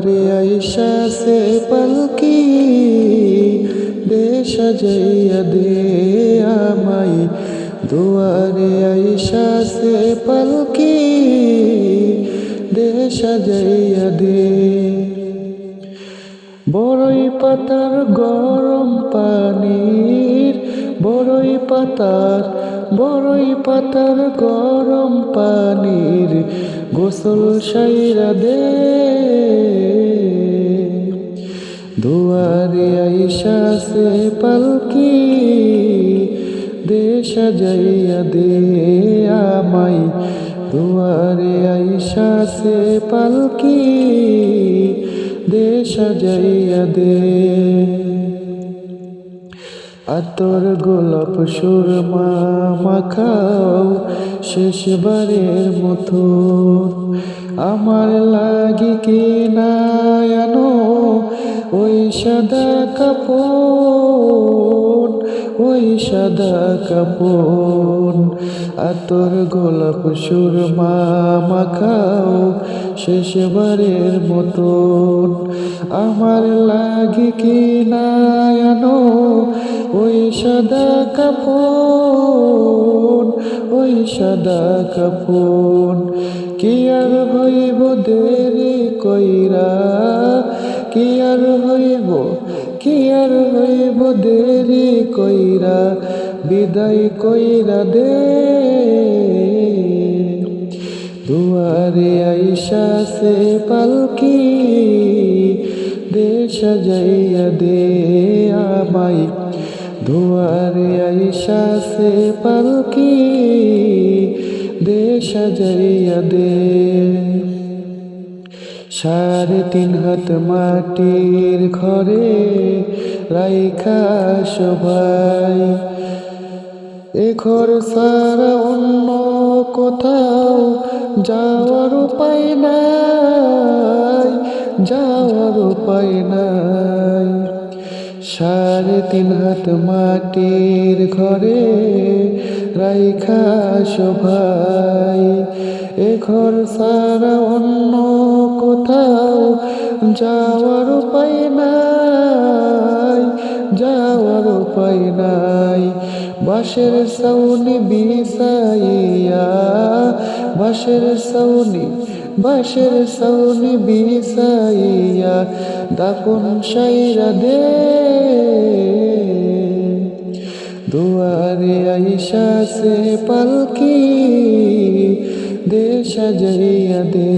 দুয়ারে আইসা সে পালকি দে সাজাইয়া দে আমাই দুয়ারে আইসা সে পালকি দে সাজাইয়া দে বড়ই পাতার গরম পানির বড়ই পাতার বড়ই পাতার গরম পানির গোসল সাইরা দে। দুয়ারে আইসা সে পালকি দে সাজাইয়া দে আমাই দুয়ারে আইসা সে পালকি দে সাজাইয়া দে। আতর গোলাপ সুরমা মাখাও শেষবারের মতো। আমার লাগি কে না ওই সাদা কাপড় ওই সাদা কাপড় আতর গোলাপ সুরমা মাখাও শেষবারের মতন আমার লাগি কি নায়ানো ওই সাদা কাপড়, ওই সাদা কাপড়। কি আর হইব দেরি কইরা? কি আর হইব, কি আর হইব দেরি কইরা, বিদায় কইরা দে। দুয়ারে আইসা সে পালকি দে সাজাইয়া দে আমাই। দুয়ারে আইসা সে পালকি দে সাজাইয়া দে। সাড়ে তিন হাত মাটির ঘরে রাইখা সবাই এ ঘর সারা অন্য কোথাও যাওয়ার উপায় নাই, যাওয়ার উপায় নাই। সাড়ে তিন হাত মাটির ঘরে রাইখা সবাই এ ঘর সারা অন্য কোথাও যাওয়ার উপায় নাই, যাওয়ার উপায় নাই। বাঁশের সৌনি বিসাইয়া বাঁশের সৌনি বাঁশের সৌনি বিসাইয়া দাপন সাইরা দে। দুয়ারে আইসা সে পালকি দে সাজাইয়া দে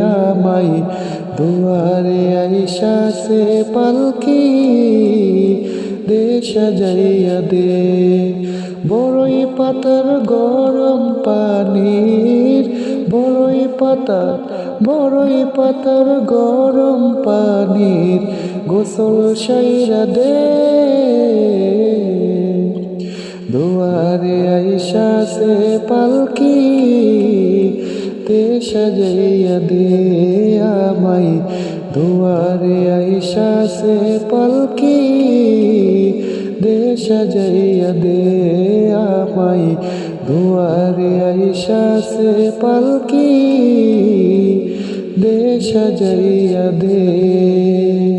আমাই দুয়ারে আইসা সে পালকি। দে সাজাইয়া দে। বড়ই পাতার গরম পানির বড়ই পাতা বড়ই পাতার গরম পানির গোসল সাইরা দে। দুয়ারে আইসা সে পালকি তে সাজাইয়া দে আমাই দুয়ারে আইসা সে পালকি দে সাজাইয়া দে আমাই দুয়ারে আইসা সে পালকি দে সাজাইয়া দে